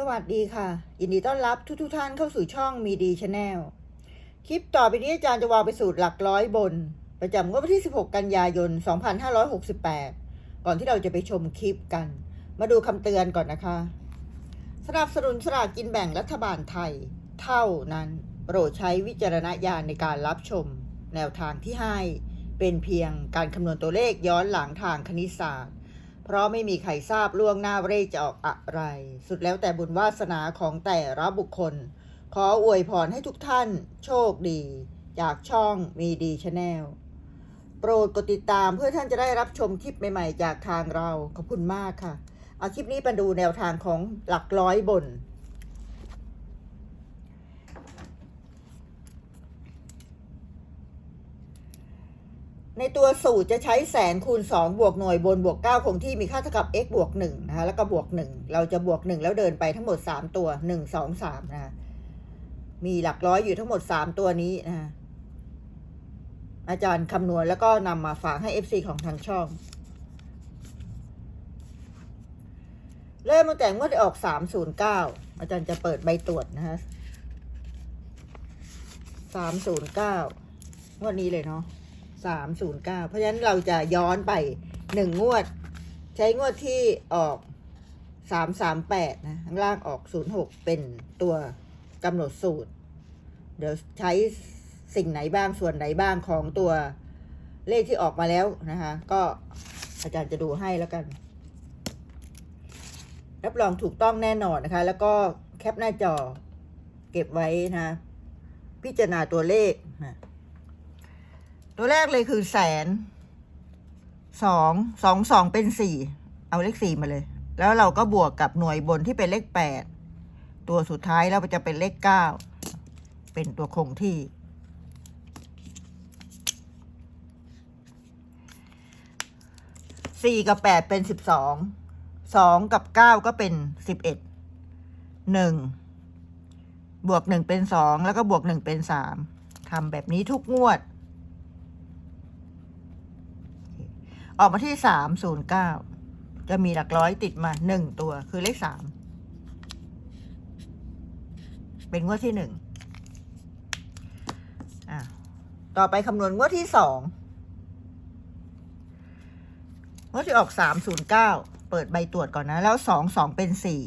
สวัสดีค่ะ ยินดีต้อนรับทุกทุกท่านเข้าสู่ช่องมีดีชาแนลคลิปต่อไปนี้อาจารย์จะวางไปสูตรหลักร้อยบน ประจำงวดวันที่ 16 กันยายน 2568 ก่อนที่เราจะไปชมคลิปกัน มาดูคำเตือนก่อนนะคะ สนับสนุนสลากกินแบ่งรัฐบาลไทย เท่านั้นโปรดใช้วิจารณญาณในการรับชม แนวทางที่ให้เป็นเพียงการคำนวณตัวเลขย้อนหลังทางคณิตศาสตร์ เพราะไม่มีใครทราบล่วงหน้าเร่จะออกอะไร สุดแล้วแต่บุญวาสนาของแต่ละบุคคล ขออวยพรให้ทุกท่านโชคดี จากช่องมีดีชาแนลโปรดกดติดตามเพื่อท่านจะได้รับชมคลิปใหม่ๆ จากทางเรา ขอบคุณมากค่ะ เอาคลิปนี้มาดูแนวทางของหลักร้อยบน ในตัวสูตรจะใช้แสนคูณ 2 บวกหน่วยบนบวก 9 คงที่มีค่าเท่ากับ x บวก1นะคะแล้วก็บวก 1 เราจะบวก 1 แล้วเดินไปทั้งหมด 3 ตัว 1 2 3นะคะมีหลักร้อยอยู่ทั้งหมด 3 ตัวนี้นะคะอาจารย์คำนวณแล้วก็นำมาฝากให้ FC ของทางช่อง เริ่มตั้งแต่งวดออก 309 อาจารย์จะเปิดใบตรวจนะคะ309 งวดนี้เลยเนาะ สามศูนย์เก้าเพราะฉะนั้นเราจะย้อนไปหนึ่งงวด ใช้งวดที่ออกสามสามแปดนะข้างล่างออกศูนย์หกเป็นตัวกำหนดสูตร เดี๋ยวใช้สิ่งไหนบ้างส่วนไหนบ้างของตัวเลขที่ออกมาแล้วนะคะ ก็อาจารย์จะดูให้แล้วกัน รับรองถูกต้องแน่นอนนะคะ แล้วก็แคปหน้าจอเก็บไว้นะ พิจารณาตัวเลขนะ ตัวแรกเลยคือแสนสองสองสองเป็นสี่เอาเลขสี่มาเลย แล้วเราก็บวกกับหน่วยบนที่เป็นเลขแปดตัวสุดท้ายเราจะเป็นเลขเก้าเป็นตัวคงที่ สี่กับแปดเป็นสิบสองสองกับเก้าก็เป็นสิบเอ็ดหนึ่งบวกหนึ่งเป็นสองแล้วก็บวกหนึ่งเป็นสามทำแบบนี้ทุกงวด ออกมาที่สามศูนย์เก้าจะมีหลักร้อยติดมาหนึ่งตัวคือเลขสามเป็นงวดที่หนึ่งอะต่อไปคำนวณงวดที่สองงวดที่ออกสามศูนย์เก้าเปิดใบตรวจก่อนนะ แล้วสองสองเป็นสี่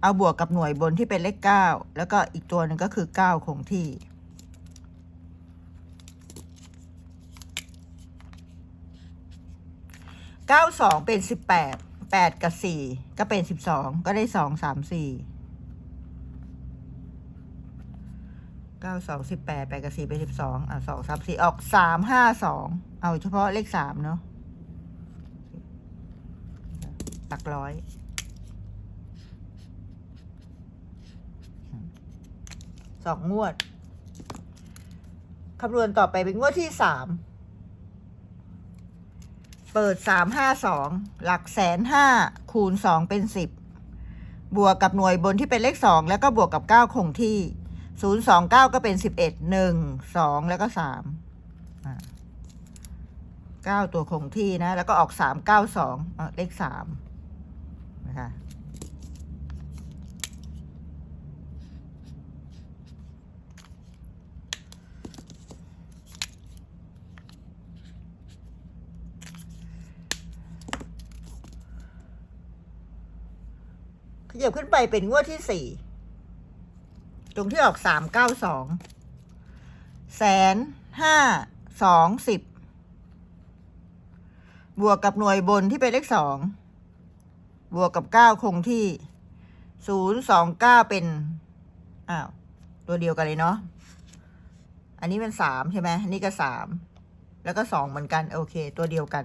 เอาบวกกับหน่วยบนที่เป็นเลขเก้าแล้วก็อีกตัวหนึ่งก็คือเก้าคงที่ เก้าสองเป็นสิบแปดแปดกับสี่ก็เป็นสิบสองก็ได้สองสามสี่เก้าสองสิบแปดแปดกับสี่เป็นสิบสองอะสองสามสี่ออกสามห้าสองเอาเฉพาะเลขสามเนาะหลักร้อยสองงวดคำนวณต่อไปเป็นงวดที่สาม เปิดสามห้าสองหลักแสนห้าคูณสองเป็นสิบบวกกับหน่วยบนที่เป็นเลขสองแล้วก็บวกกับเก้าคงที่ศูนย์สองเก้าก็เป็นสิบเอ็ดหนึ่งสองแล้วก็สามเก้าตัวคงที่นะ แล้วก็ออกสามเก้าสองเลขสามนะคะ ขยับขึ้นไปเป็นงวดที่สี่ตรงที่ออกสามเก้าสองแสนห้าสองสิบบวกกับหน่วยบนที่เป็นเลขสองบวกกับเก้าคงที่ศูนย์สองเก้าเป็นอ้าวตัวเดียวกันเลยเนาะอันนี้เป็นสามใช่ไหมนนี้ก็สามแล้วก็สองเหมือนกันโอเค ตัวเดียวกัน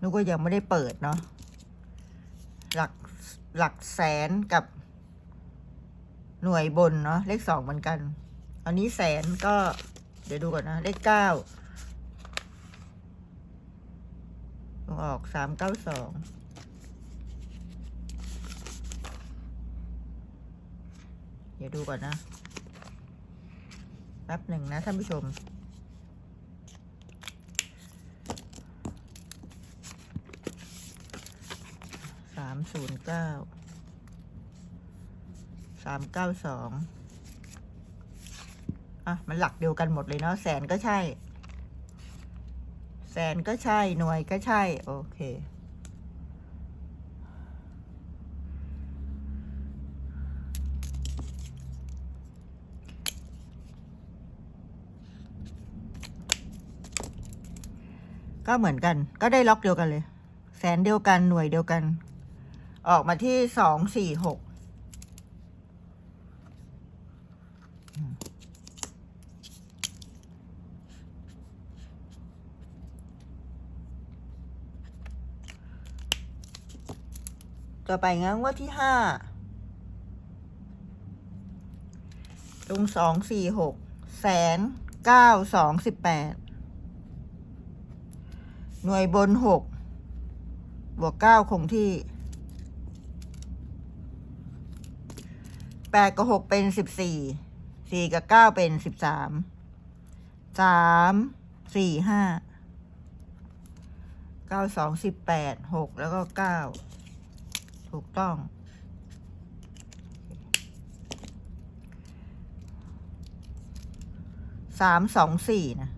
นุก็ยังไม่ได้เปิดเนาะหลัก หลักแสนกับหน่วยบนเนาะเลขสองเหมือนกันอันนี้แสนก็เดี๋ยวดูก่อนนะเลขเก้าออกสามเก้าสองเดี๋ยวดูก่อนนะแป๊บหนึ่งนะท่านผู้ชม สามศูนย์เก้าสามเก้าสองอะ มันหลักเดียวกันหมดเลยเนาะแสนก็ใช่ แสนก็ใช่หน่วยก็ใช่ โอเคก็เหมือนกัน ก็ได้ล็อกเดียวกันเลย แสนเดียวกัน หน่วยเดียวกัน ออกมาที่สองสี่หกต่อไปงั้นว่าที่ห้าตรงสองสี่หกแสนเก้าสองสิบแปดหน่วยบนหกบวกเก้าคงที่ ปดกับหกเป็นสิบสี่สี่กับเก้าเป็นสิบสามสามสี่ห้าเก้าสองสิบแปดหกแล้วก็เก้าถูกต้อง สามสองสี่นะ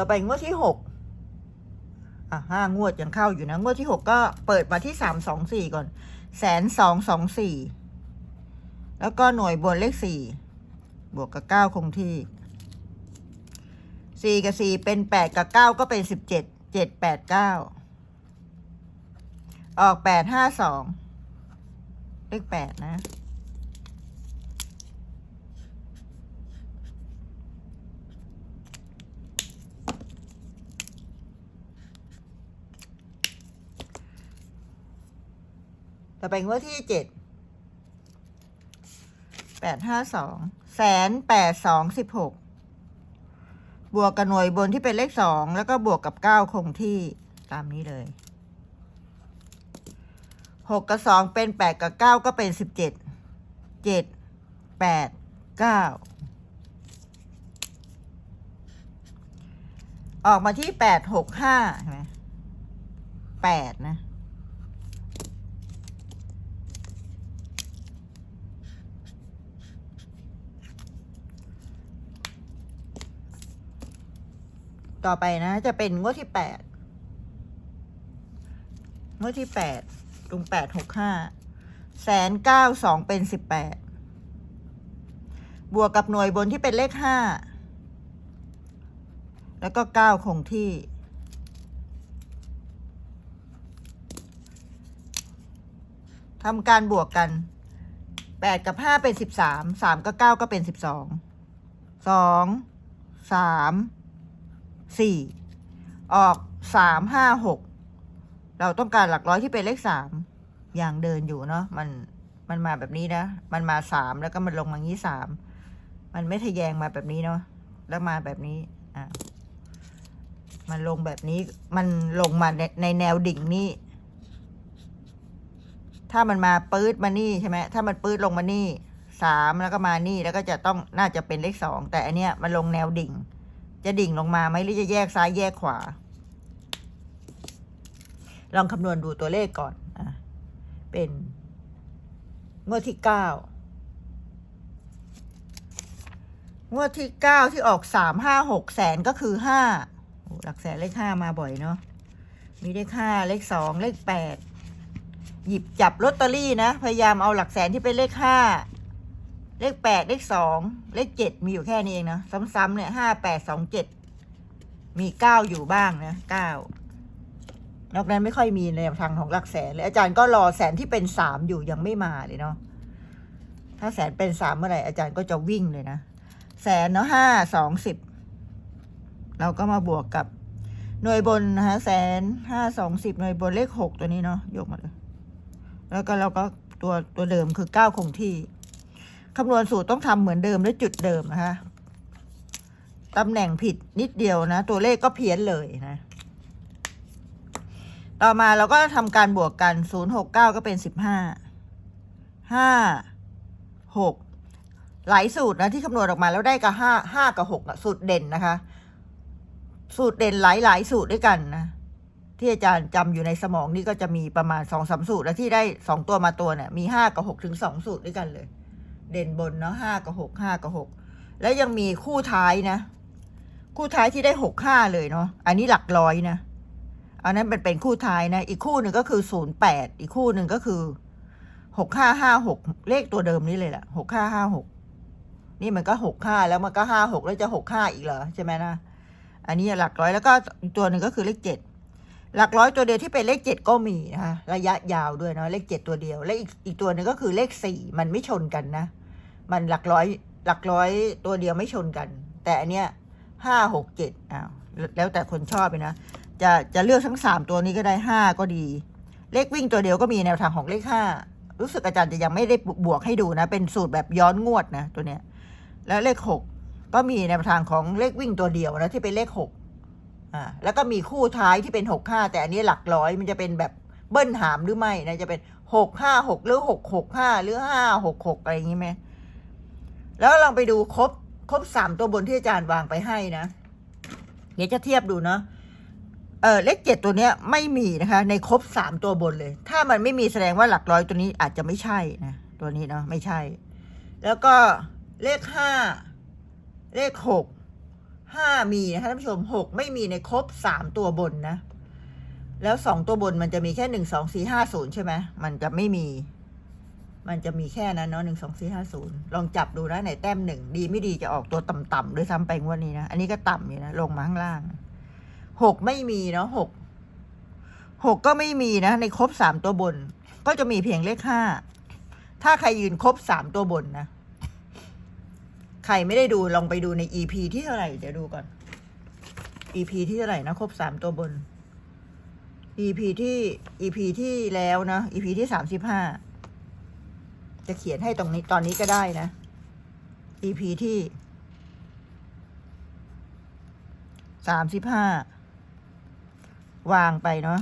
ต่อไปงวดที่หกอะห้างวดยังเข้าอยู่นะ งวดที่หกก็เปิดมาที่สามสองสี่ก่อนแสนสองสองสี่แล้วก็หน่วยบนเลขสี่บวกกับเก้าคงที่สี่กับสี่เป็นแปดกับเก้าก็เป็นสิบเจ็ดเจ็ดแปดเก้าออกแปดห้าสองเลขแปดนะ ต่อไปงวดที่เจ็ดแปดห้าสองแสนแปดสองสิบหกบวกกับหน่วยบนที่เป็นเลขสองแล้วก็บวกกับเก้าคงที่ตามนี้เลยหกกับสองเป็นแปดกับเก้าก็เป็นสิบเจ็ดเจ็ดแปดเก้าออกมาที่แปดหกห้าใช่ไหมแปดนะ ต่อไปนะ จะเป็นงวดที่แปดงวดที่แปดตรงแปดหกห้าแสนเก้าสองเป็นสิบแปดบวกกับหน่วยบนที่เป็นเลขห้าแล้วก็เก้าคงที่ ทำการบวกกันแปดกับห้าเป็นสิบสามสามกับเก้าก็เป็นสิบสองสองสาม สี่ออกสามห้าหกเราต้องการหลักร้อยที่เป็นเลขสามอย่างเดินอยู่เนาะมันมันมาแบบนี้นะ มันมาสามแล้วก็มันลงมางี้สามมันไม่ทะแยงมาแบบนี้เนาะแล้วมาแบบนี้อะมันลงแบบนี้มันลงมาในในแนวดิ่งนี่ ถ้ามันมาปื๊ดมานี่ใช่ไหมถ้ามันปื๊ดลงมานี่สามแล้วก็มานี่แล้วก็จะต้องน่าจะเป็นเลขสองแต่อันเนี้ยมันลงแนวดิ่ง จะดิ่งลงมาไหมหรือจะแยกซ้ายแยกขวา ลองคำนวณดูตัวเลขก่อนอะเป็นงวดที่เก้างวดที่เก้าที่ออกสามห้าหกแสนก็คือห้าหลักแสนเลขห้ามาบ่อยเนาะมีเลขห้าเลขสองเลขแปดหยิบจับลอตเตอรี่นะ พยายามเอาหลักแสนที่เป็นเลขห้า เลขแปดเลขสองเลขเจ็ดมีอยู่แค่นี้เองนะซ้ำๆเนี่ยห้าแปดสองเจ็ดมีเก้าอยู่บ้างนะเก้านอกนั้นไม่ค่อยมีในทางของหลักแสนเลยอาจารย์ก็รอแสนที่เป็นสามอยู่ยังไม่มาเลยเนาะถ้าแสนเป็นสามเมื่อไหร่อาจารย์ก็จะวิ่งเลยนะแสนเนาะห้าสองสิบเราก็มาบวกกับหน่วยบนนะคะแสนห้าสองสิบหน่วยบนเลขหกตัวนี้เนาะยกมาเลย แล้วก็เราก็ตัวตัวเดิมคือเก้าคงที่ คำนวณสูตรต้องทำเหมือนเดิมและจุดเดิมนะคะตำแหน่งผิดนิดเดียวนะ ตัวเลขก็เพี้ยนเลยนะ ต่อมาเราก็ทำการบวกกันศูนย์หกเก้าก็เป็นสิบห้าห้าหกหลายสูตรนะที่คำนวณออกมาแล้วได้กับห้าห้ากับหกอะสูตรเด่นนะคะ สูตรเด่นหลายๆสูตรด้วยกันนะ ที่อาจารย์จำอยู่ในสมองนี่ก็จะมีประมาณสองสามสูตร แล้วที่ได้สองตัวมาตัวเนี่ยมีห้ากับหกถึงสองสูตรด้วยกันเลย เด่นบนเนาะห้ากับหกห้ากับหกแล้วยังมีคู่ท้ายนะ คู่ท้ายที่ได้หกห้าเลยเนาะอันนี้หลักร้อยนะอันนั้นเป็นเป็นคู่ท้ายนะ อีกคู่หนึ่งก็คือศูนย์แปดอีกคู่หนึ่งก็คือหกห้าห้าหกเลขตัวเดิมนี่เลยแหละหกห้าห้าหกนี่มันก็หกห้าแล้วมันก็ห้าหกแล้วจะหกห้าอีกเหรอใช่ไหมนะอันนี้หลักร้อยแล้วก็ตัวหนึ่งก็คือเลขเจ็ดหลักร้อยตัวเดียวที่เป็นเลขเจ็ดก็มีนะคะระยะยาวด้วยเนาะเลขเจ็ดตัวเดียว และอีกอีกตัวหนึ่งก็คือเลขสี่มันไม่ชนกันนะ มันหลักร้อยหลักร้อยตัวเดียวไม่ชนกัน แต่อันเนี้ยห้าหกเจ็ดอ้าวแล้วแต่คนชอบเลยนะ จะจะเลือกทั้งสามตัวนี้ก็ได้ห้าก็ดี เลขวิ่งตัวเดียวก็มีแนวทางของเลขห้ารู้สึกอาจารย์จะยังไม่ได้บวกให้ดูนะ เป็นสูตรแบบย้อนงวดนะตัวเนี้ย แล้วเลขหกก็มีแนวทางของเลขวิ่งตัวเดียวนะที่เป็นเลขหกอ่าแล้วก็มีคู่ท้ายที่เป็นหกห้าแต่อันนี้หลักร้อยมันจะเป็นแบบเบิ้ลหามหรือไม่นะจะเป็นหกห้าหกหรือหกหกห้าหรือห้าหกหกอะไรอย่างนี้ไหม แล้วลองไปดูครบครบสามตัวบนที่อาจารย์วางไปให้นะ เดี๋ยวจะเทียบดูเนาะเออเลขเจ็ดตัวเนี้ยไม่มีนะคะ ในครบสามตัวบนเลย ถ้ามันไม่มีแสดงว่าหลักร้อยตัวนี้อาจจะไม่ใช่นะตัวนี้เนาะไม่ใช่ แล้วก็เลขห้าเลขหกห้ามีนะคะท่านผู้ชมหกไม่มีในครบสามตัวบนนะ แล้วสองตัวบนมันจะมีแค่หนึ่งสองสี่ห้าศูนย์ใช่ไหมมันจะไม่มี มันจะมีแค่นั้นเนาะหนึ่งสองสี่ห้าศูนย์ลองจับดูนะไหนแต้มหนึ่งดีไม่ดีจะออกตัวต่ำๆด้วยซ้ำไปงวันนี้นะ อันนี้ก็ต่ำอยู่นะลงมาข้างล่างหกไม่มีเนาะหกหกก็ไม่มีนะ ในครบสามตัวบน ก็จะมีเพียงเลขห้าถ้าใครยืนครบสามตัวบนนะ ใครไม่ได้ดูลองไปดูใน EP ที่เท่าไหร่เดี๋ยวดูก่อน EP ที่เท่าไหร่นะครบสามตัวบน EP ที่ EP ที่แล้วนะ EP ที่สามสิบห้า จะเขียนให้ตรงนี้ตอนนี้ก็ได้นะ EP ที่สามสิบห้าวางไปเนาะ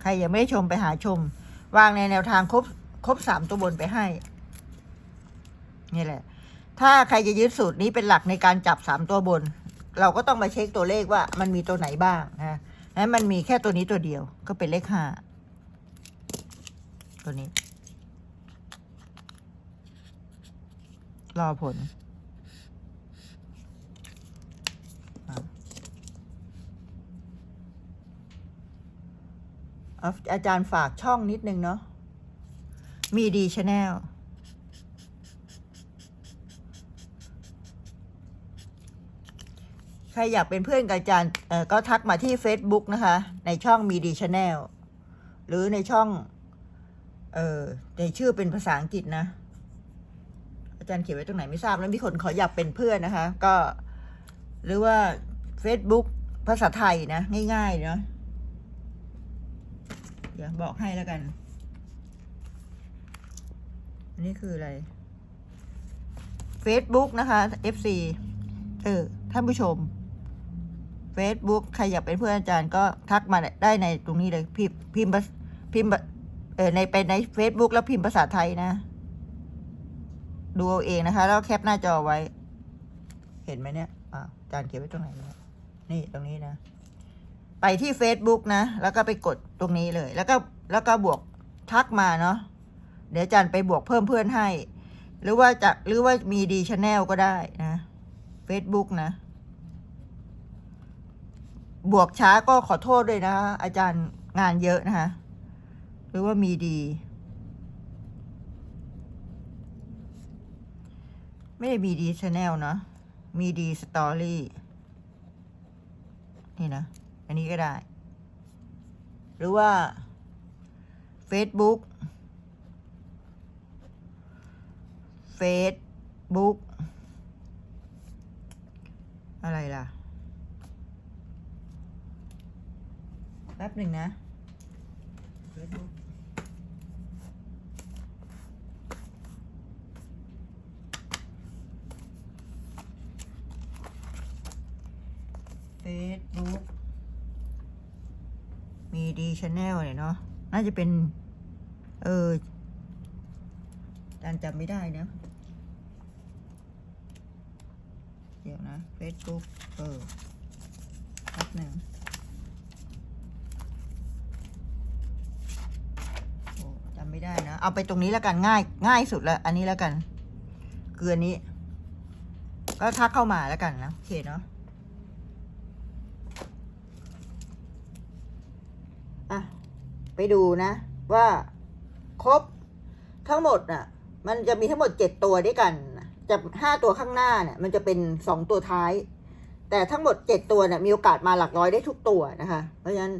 ใครยังไม่ได้ชมไปหาชม วางในแนวทางครบ ครบสามตัวบนไปให้ นี่แหละ ถ้าใครจะยึดสูตรนี้เป็นหลักในการจับสามตัวบน เราก็ต้องมาเช็คตัวเลขว่ามันมีตัวไหนบ้างนะนั้นมันมีแค่ตัวนี้ตัวเดียวก็เป็นเลขห้าตัวนี้ รอผลอะเออาจารย์ฝากช่องนิดนึงเนาะ มีดีชาแนลใครอยากเป็นเพื่อนกับอาจารย์ก็ทักมาที่ Facebook นะคะ ในช่องมีดีชาแนลหรือในช่อง เออในชื่อเป็นภาษาอังกฤษนะ อาจารย์เขียนไว้ตรงไหนไม่ทราบแล้วมีคนขออยากเป็นเพื่อนนะคะ ก็หรือว่า Facebook ภาษาไทยนะ ง่ายๆเนาะเดี๋ยวบอกให้แล้วกัน อันนี้คืออะไร Facebook นะคะ FC เออ ท่านผู้ชม Facebook ใครอยากเป็นเพื่อนอาจารย์ก็ทักมาได้ในตรงนี้เลย พิมพ์พิมพ์พิมพ์เออในไปใน Facebook แล้วพิมพ์ภาษาไทยนะ ดูเอาเองนะคะ แล้วแคปหน้าจอไว้ เห็นไหมเนี่ยอ่าอาจารย์เขียนไว้ตรงไหนเนี่ยนี่ตรงนี้นะ ไปที่ Facebook นะ แล้วก็ไปกดตรงนี้เลย แล้วก็แล้วก็บวกทักมาเนาะ เดี๋ยวอาจารย์ไปบวกเพิ่มเพื่อนให้ หรือว่าจะหรือว่ามีดีชาแนลก็ได้นะ Facebook นะ บวกช้าก็ขอโทษด้วยนะ อาจารย์งานเยอะนะคะหรือว่ามีดี ไม่ได้มีดีชาแนลเนาะมีดีสตอรี่นี่นะ อันนี้ก็ได้ หรือว่า Facebook เฟซบุ๊กอะไรล่ะ แป๊บหนึ่งนะเฟซบุ๊กมีดีชาแนลเนี่ยเนาะ น่าจะเป็น เออจันจำไม่ได้นะ Facebook เออแป๊บหนึ่งโอ้จำไม่ได้นะ เอาไปตรงนี้แล้วกันง่าย ง่ายสุดแล้วอันนี้แล้วกันคืออันนี้ ก็ทักเข้ามาแล้วกันนะโอเคเนาะอะไปดูนะว่าครบทั้งหมดน่ะ มันจะมีทั้งหมดเจ็ดตัวด้วยกันน จะห้าตัวข้างหน้าเนี่ยมันจะเป็นสองตัวท้าย แต่ทั้งหมดเจ็ดตัวเนี่ยมีโอกาสมาหลักร้อยได้ทุกตัวนะคะ เพราะฉะนั้น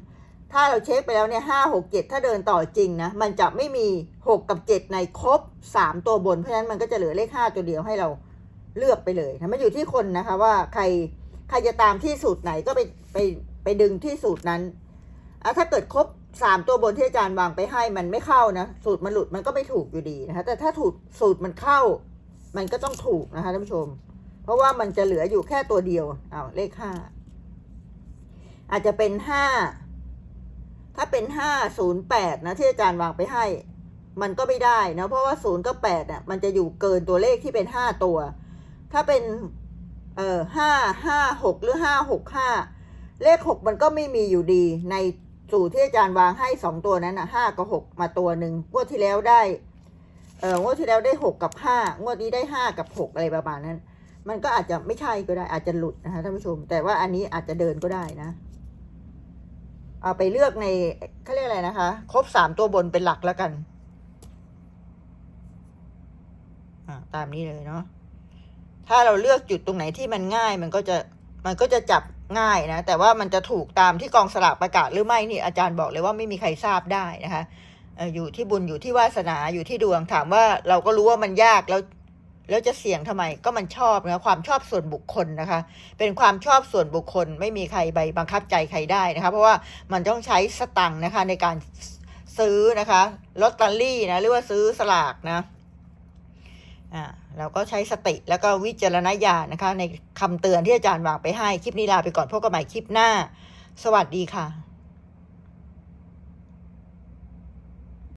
ถ้าเราเช็คไปแล้วเนี่ยห้าหกเจ็ดถ้าเดินต่อจริงนะมันจะไม่มีหกกับเจ็ดในครบสามตัวบน เพราะฉะนั้นมันก็จะเหลือเลขห้าตัวเดียวให้เราเลือกไปเลยนะมันอยู่ที่คนนะคะว่าใครใครจะตามที่สูตรไหนก็ไปไปไปดึงที่สูตรนั้นอะถ้าเกิดครบสามตัวบนที่อาจารย์วางไปให้มันไม่เข้านะสูตรมันหลุดมันก็ไม่ถูกอยู่ดีนะคะแต่ถ้าถูกสูตรมันเข้า มันก็ต้องถูกนะคะท่านผู้ชม เพราะว่ามันจะเหลืออยู่แค่ตัวเดียวเอาเลขห้าอาจจะเป็นห้าถ้าเป็นห้าศูนย์แปดนะที่อาจารย์วางไปให้ มันก็ไม่ได้นะเพราะว่าศูนย์กับแปดอะมันจะอยู่เกินตัวเลขที่เป็นห้าตัว ถ้าเป็นเอ่อห้าห้าหกหรือห้าหกห้าเลขหกมันก็ไม่มีอยู่ดีในสูตรที่อาจารย์วางให้สองตัวนั้นนะห้ากับหกมาตัวหนึ่งงวดที่แล้วได้ เอองวดที่แล้วได้หกกับห้างวดนี้ได้ห้ากับหกอะไรประมาณนั้น มันก็อาจจะไม่ใช่ก็ได้ อาจจะหลุดนะคะท่านผู้ชม แต่ว่าอันนี้อาจจะเดินก็ได้นะเอาไปเลือกในเขาเรียกอะไรนะคะ ครบสามตัวบนเป็นหลักแล้วกันอ่าตามนี้เลยเนาะถ้าเราเลือกจุดตรงไหนที่มันง่าย มันก็จะมันก็จะจับง่ายนะ แต่ว่ามันจะถูกตามที่กองสลากประกาศหรือไม่นี่อาจารย์บอกเลยว่าไม่มีใครทราบได้นะคะ อยู่ที่บุญอยู่ที่วาสนาอยู่ที่ดวงถามว่าเราก็รู้ว่ามันยากแล้วแล้วจะเสี่ยงทำไมก็มันชอบนะความชอบส่วนบุคคลนะคะ เป็นความชอบส่วนบุคคลไม่มีใครไปบังคับใจใครได้นะคะ เพราะว่ามันต้องใช้สตังค์นะคะในการซื้อนะคะลอตเตอรี่นะหรือว่าซื้อสลากนะอ่าเราก็ใช้สติแล้วก็วิจารณญาณนะคะ ในคำเตือนที่อาจารย์วางไปให้คลิปนี้ลาไปก่อนพบกันใหม่คลิปหน้า สวัสดีค่ะ